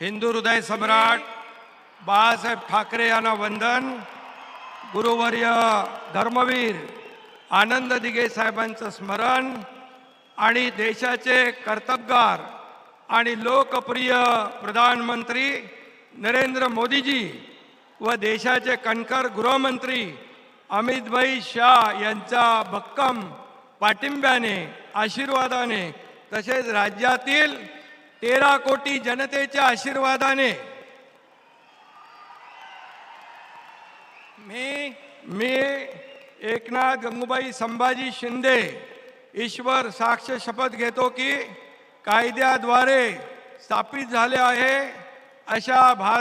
हिंदू हृदय सम्राट बाळासाहेब ठाकरे यांना वंदन. गुरुवर्य धर्मवीर आनंद दिगे साहेबांचं स्मरण आणि देशाचे कर्तबगार आणि लोकप्रिय प्रधानमंत्री नरेंद्र मोदीजी व देशाचे कणकर गृहमंत्री अमितभाई शाह यांचा भक्कम पाठिंब्याने आशीर्वादाने तसेच राज्यातील तेरा कोटी जनतेच्या आशीर्वादाने मी मी एकनाथ गंगूबाई संभाजी शिंदे ईश्वर साक्ष शपथ घेतो की कायद्याद्वारे स्थापित झाले आहे अशा भारत